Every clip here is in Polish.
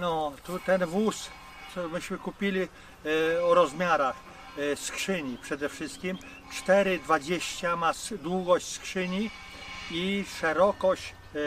No, tu ten wóz, co myśmy kupili e, o rozmiarach e, skrzyni przede wszystkim. 4,20 ma długość skrzyni i szerokość e,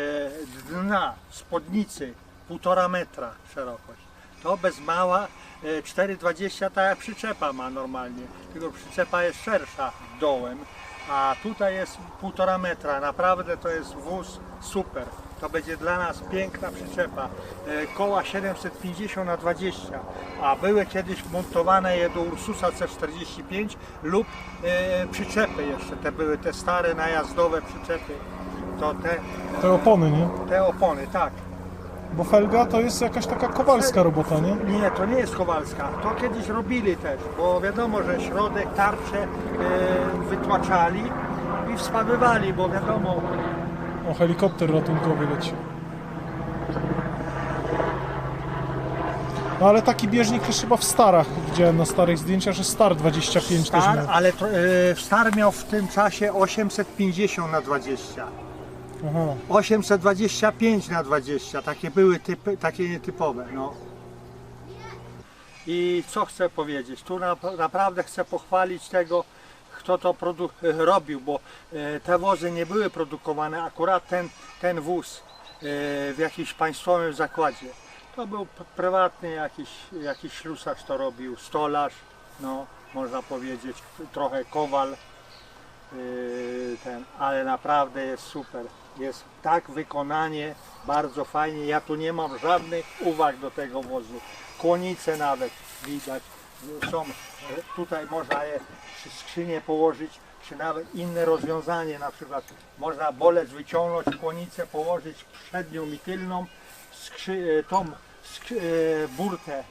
dna, spodnicy 1,5 metra szerokość. To bez mała e, 4,20 tak jak przyczepa ma normalnie, tylko przyczepa jest szersza dołem, a tutaj jest 1,5 metra. Naprawdę to jest wóz super. To będzie dla nas piękna przyczepa. E, Koła 750 na 20, a były kiedyś montowane je do Ursusa C45 lub e, przyczepy jeszcze. Te były te stare najazdowe przyczepy. To te, Te opony, nie? te opony, tak. Bo felga to jest jakaś taka kowalska robota, nie? Nie, to nie jest Kowalska. To kiedyś robili też, bo wiadomo, że środek, tarcze e, wytłaczali i wspawywali, bo wiadomo, O, helikopter ratunkowy leci. No ale taki bieżnik też chyba w Starach widziałem na starych zdjęciach, że Star 25 też Star, miał. ale to, e, Star miał w tym czasie 850 na 20. Aha. 825 na 20, takie były typy, takie nietypowe, no. I co chcę powiedzieć? Tu na, naprawdę chcę pochwalić tego, kto to produ- robił, bo e, te wozy nie były produkowane, akurat ten, ten wóz e, w jakimś państwowym zakładzie. To był prywatny jakiś, jakiś ślusarz to robił, stolarz, no można powiedzieć, trochę kowal ten, ale naprawdę jest super. Jest tak wykonanie, bardzo fajnie. Ja tu nie mam żadnych uwag do tego wozu. Kłonice nawet widać są. e, Tutaj można je przy skrzynię położyć, czy nawet inne rozwiązanie, na przykład można bolec wyciągnąć, kłonicę położyć przednią i tylną, skrzy, e, tą skrzy, e, burtę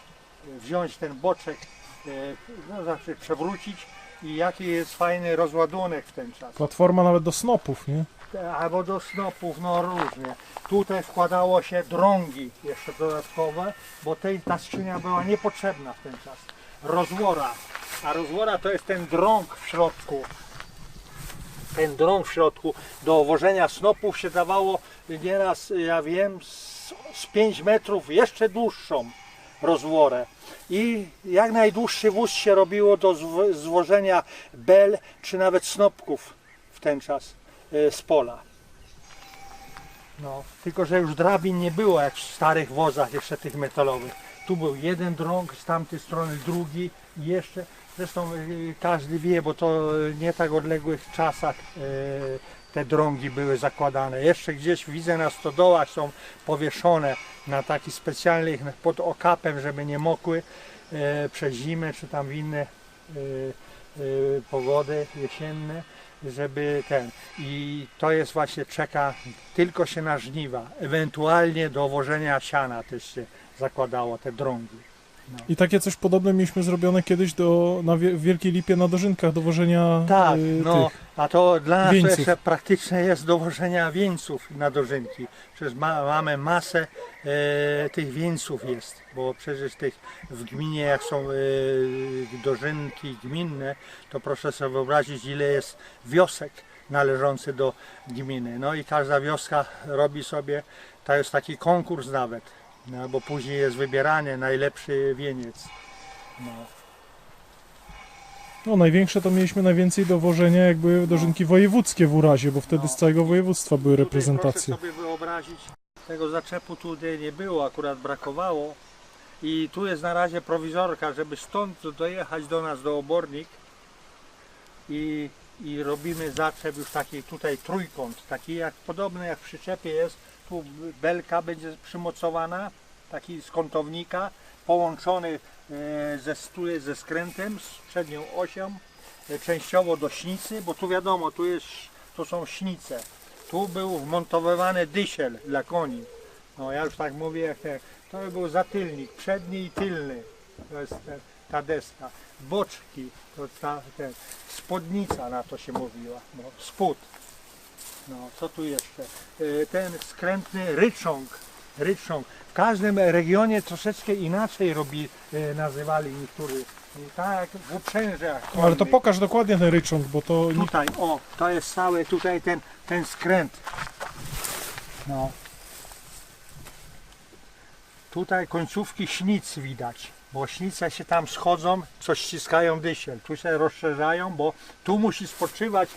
wziąć ten boczek, no, znaczy przewrócić i jaki jest fajny rozładunek w ten czas. Platforma nawet do snopów, nie? Albo do snopów, no różnie. Tutaj wkładało się drągi jeszcze dodatkowe, bo tej, ta skrzynia była niepotrzebna w ten czas. Rozwora. A rozwora to jest ten drąg w środku. Ten drąg w środku do wożenia snopów się dawało nieraz, ja wiem, z, z 5 metrów jeszcze dłuższą rozworę. I jak najdłuższy wóz się robiło do zwożenia bel czy nawet snopków w ten czas e, z pola. No, tylko że już drabin nie było jak w starych wozach jeszcze tych metalowych. Tu był jeden drąg, z tamtej strony drugi i jeszcze, zresztą y, każdy wie, bo to y, nie tak odległych czasach y, te drągi były zakładane. Jeszcze gdzieś widzę na stodołach są powieszone na taki specjalnych pod okapem, żeby nie mokły przez zimę czy tam w inne pogody jesienne, żeby ten. I to jest właśnie czeka tylko się na żniwa. Ewentualnie do wożenia siana też się zakładało te drągi. I takie coś podobne mieliśmy zrobione kiedyś do, na Wielkiej Lipie na dożynkach do wożenia Tak, y, no, tych. a to dla nas to wieńców. jeszcze praktyczne jest dowożenia wieńców na dożynki. Przecież ma, mamy masę e, tych wieńców jest, bo przecież tych w gminie jak są e, dożynki gminne, to proszę sobie wyobrazić ile jest wiosek należących do gminy. No i każda wioska robi sobie, to jest taki konkurs nawet, no, bo później jest wybieranie najlepszy wieniec. No. No największe to mieliśmy najwięcej do wożenia jak były dożynki wojewódzkie w urazie, bo wtedy z całego województwa były Tutaj reprezentacje. Proszę sobie wyobrazić, tego zaczepu tutaj nie było, akurat brakowało. I tu jest na razie prowizorka, żeby stąd dojechać do nas do obornik i, i robimy zaczep już taki tutaj trójkąt, taki jak podobny jak w przyczepie jest. Tu belka będzie przymocowana, taki z kątownika, połączony e, ze, ze skrętem, z przednią osią, e, częściowo do śnicy, bo tu wiadomo, tu jest, to są śnice. Tu był wmontowywany dysiel dla koni. No ja już tak mówię, jak to by był zatylnik, przedni i tylny. To jest ta deska. Boczki, to ta ten, spodnica na to się mówiła. No, spód. No, co tu jeszcze? Y, Ten skrętny rycząg. Rycząg. W każdym regionie troszeczkę inaczej robi, y, nazywali niektórzy. Tak, w uprzężach. No, ale to konnych. pokaż dokładnie ten rycząg, bo to. Tutaj, o, to jest cały tutaj ten, ten skręt. No. Tutaj końcówki śnic widać, bo śnice się tam schodzą, coś ściskają dysiel. Tu się rozszerzają, bo tu musi spoczywać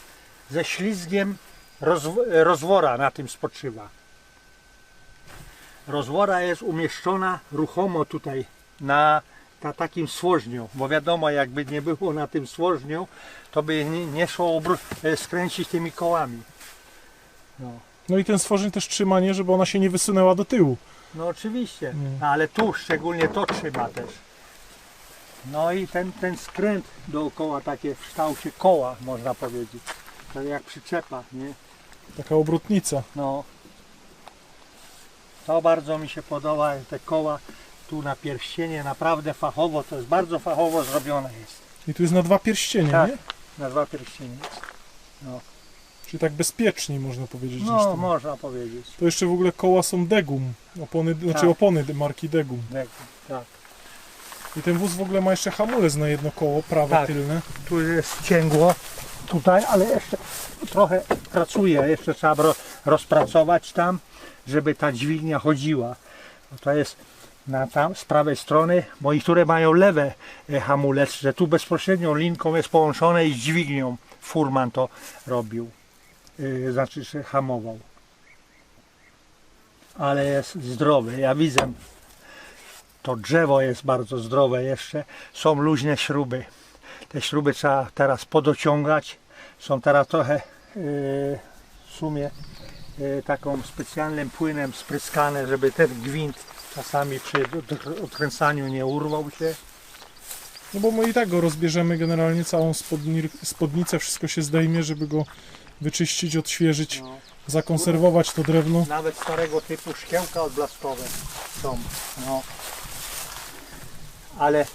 ze ślizgiem rozw- rozwora na tym spoczywa. Rozwora jest umieszczona ruchomo tutaj na, na takim słożniu, bo wiadomo jakby nie było na tym słożniu, to by nie, nie szło e, skręcić tymi kołami. No. No i ten stworzeń też trzymanie, żeby ona się nie wysunęła do tyłu. No oczywiście, Mm. ale tu szczególnie to trzyma też. No i ten, ten skręt dookoła takie w kształcie koła można powiedzieć. To jak przyczepa, nie? Taka obrotnica. No. To bardzo mi się podoba, te koła tu na pierścienie, naprawdę fachowo, to jest bardzo fachowo zrobione jest. I tu jest na dwa pierścienie, Tak. nie? Na dwa pierścienie. Czyli tak bezpieczniej można powiedzieć No, można powiedzieć. To jeszcze w ogóle koła są Degum. Opony, znaczy Tak. opony de- marki Degum. Tak, tak. I ten wóz w ogóle ma jeszcze hamulec na jedno koło, prawe Tak. tylne. tu jest cięgło tutaj, ale jeszcze trochę pracuje, jeszcze trzeba ro, rozpracować tam, żeby ta dźwignia chodziła. To jest na tam z prawej strony, bo niektóre mają lewe e, hamulec, że tu bezpośrednią linką jest połączone i z dźwignią furman to robił, yy, znaczy że hamował. Ale jest zdrowy, ja widzę, to drzewo jest bardzo zdrowe jeszcze, są luźne śruby. Te śruby trzeba teraz podociągać. Są teraz trochę yy, w sumie yy, taką specjalnym płynem spryskane, żeby ten gwint czasami przy od- odkręcaniu nie urwał się. No bo my i tak go rozbierzemy generalnie całą spodni, spodnicę, wszystko się zdejmie, żeby go wyczyścić, odświeżyć, No. zakonserwować to drewno. Nawet starego typu szkiełka odblaskowe są. No. Ale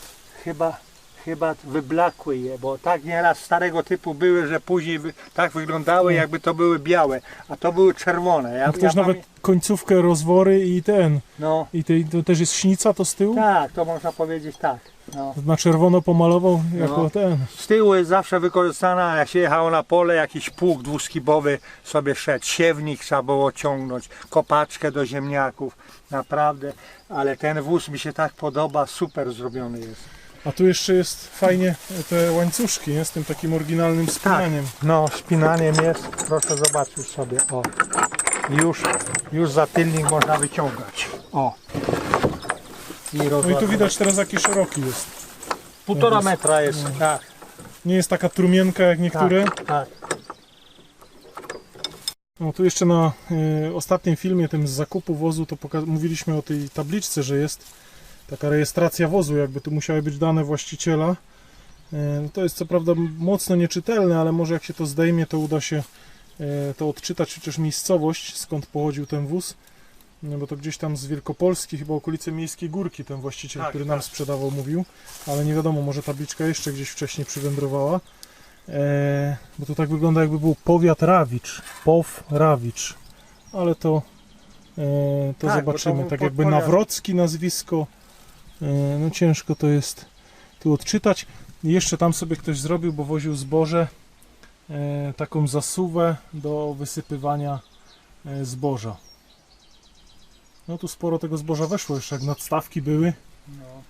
chyba, chyba wyblakły je, bo tak nieraz starego typu były, że później tak wyglądały, jakby to były białe, a to były czerwone. Ja, ktoś ja nawet pamię- końcówkę rozwory i ten, No, i tej, to też jest śnica to z tyłu? tak, to można powiedzieć tak. No. Na czerwono pomalował jako No. ten. Z tyłu jest zawsze wykorzystana, jak się jechało na pole, jakiś pług dwuskibowy sobie szedł, siewnik trzeba było ciągnąć, kopaczkę do ziemniaków, naprawdę, ale ten wóz mi się tak podoba, super zrobiony jest. A tu jeszcze jest fajnie te łańcuszki, nie? Z tym takim oryginalnym spinaniem. No, spinaniem jest, proszę zobaczyć sobie, o, już, już za tylnik można wyciągać, o. I, No i tu widać teraz jaki szeroki jest. Półtora metra jest, tak, Nie jest taka trumienka jak niektóre. tak, tak. No tu jeszcze na y, ostatnim filmie, tym z zakupu wozu, to mówiliśmy o tej tabliczce, że jest taka rejestracja wozu, jakby tu musiały być dane właściciela. Y, no to jest co prawda mocno nieczytelne, ale może jak się to zdejmie, to uda się y, to odczytać, chociaż miejscowość, skąd pochodził ten wóz. No bo to gdzieś tam z Wielkopolski, chyba okolice Miejskiej Górki ten właściciel, Tak, który nam tak. sprzedawał, mówił. Ale nie wiadomo, może tabliczka jeszcze gdzieś wcześniej przywędrowała. E, bo to tak wygląda jakby był powiat Rawicz, POW Rawicz, ale to, e, to Tak, to zobaczymy, był tak jakby powiat. Nawrocki nazwisko, e, no ciężko to jest tu odczytać. Jeszcze tam sobie ktoś zrobił, bo woził zboże, e, taką zasuwę do wysypywania e, zboża. No tu sporo tego zboża weszło jeszcze, jak nadstawki były, No.